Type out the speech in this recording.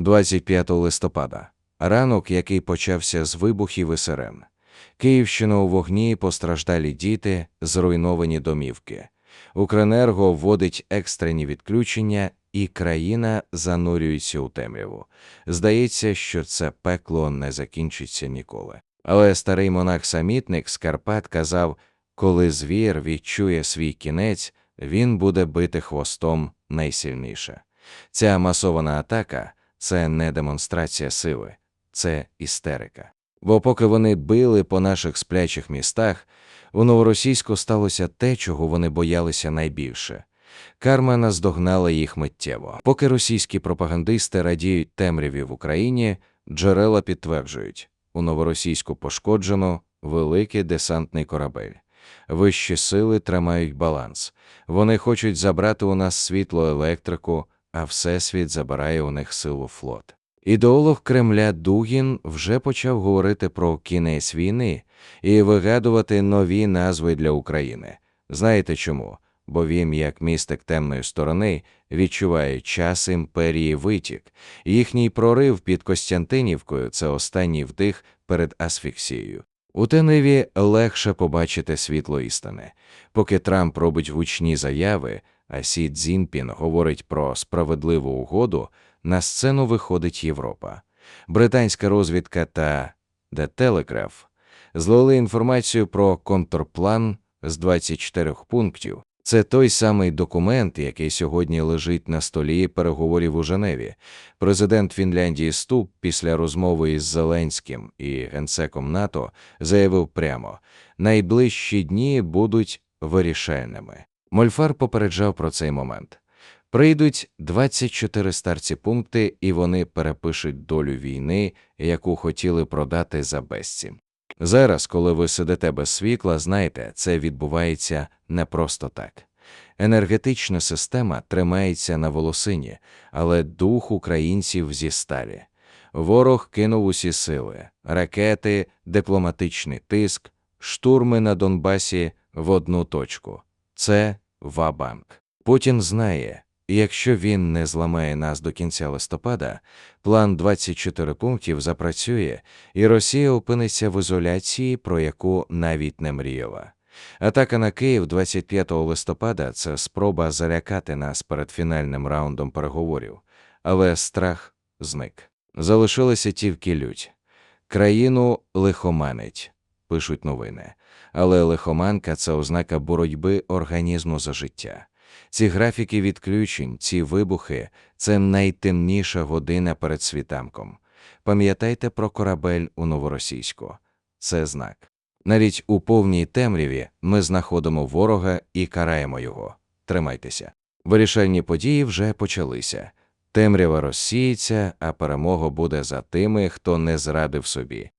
25 листопада. Ранок, який почався з вибухів і сирен. Київщина у вогні, постраждалі діти, зруйновані домівки. Укренерго вводить екстрені відключення, і країна занурюється у темряву. Здається, що це пекло не закінчиться ніколи. Але старий монах-самітник з Карпат казав, коли звір відчує свій кінець, він буде бити хвостом найсильніше. Ця масована атака це не демонстрація сили, це істерика. Бо поки вони били по наших сплячих містах, у новоросійську сталося те, чого вони боялися найбільше. Карма наздогнала їх миттєво. Поки російські пропагандисти радіють темряві в Україні, джерела підтверджують, у новоросійську пошкоджено великий десантний корабель. Вищі сили тримають баланс. Вони хочуть забрати у нас світло електрику, а Всесвіт забирає у них силу флот. Ідеолог Кремля Дугін вже почав говорити про кінець війни і вигадувати нові назви для України. Знаєте чому? Бо він, як містик темної сторони, відчуває час імперії витік. Їхній прорив під Костянтинівкою це останній вдих перед асфіксією. У Теневі легше побачити світло істини. Поки Трамп робить гучні заяви, а Сі Цзіньпін говорить про справедливу угоду, на сцену виходить Європа. Британська розвідка та The Telegraph злили інформацію про контрплан з 24 пунктів. Це той самий документ, який сьогодні лежить на столі переговорів у Женеві. Президент Фінляндії Ступ після розмови із Зеленським і генсеком НАТО заявив прямо: найближчі дні будуть вирішальними. Мольфар попереджав про цей момент. Прийдуть 24 старці пункти, і вони перепишуть долю війни, яку хотіли продати за безцінь. Зараз, коли ви сидите без світла, знайте, це відбувається не просто так. Енергетична система тримається на волосині, але дух українців зі сталі. Ворог кинув усі сили, ракети, дипломатичний тиск, штурми на Донбасі в одну точку. Це Вабанк. Путін знає, якщо він не зламає нас до кінця листопада, план 24 пунктів запрацює, і Росія опиниться в ізоляції, про яку навіть не мріяла. Атака на Київ 25 листопада це спроба залякати нас перед фінальним раундом переговорів, але страх зник. Залишилася тільки лють. Країну лихоманить, пишуть новини. Але лихоманка це ознака боротьби організму за життя. Ці графіки відключень, ці вибухи це найтемніша година перед світанком. Пам'ятайте про корабель у новоросійську. Це знак. Навіть у повній темряві ми знаходимо ворога і караємо його. Тримайтеся. Вирішальні події вже почалися. Темрява розсіється, а перемога буде за тими, хто не зрадив собі.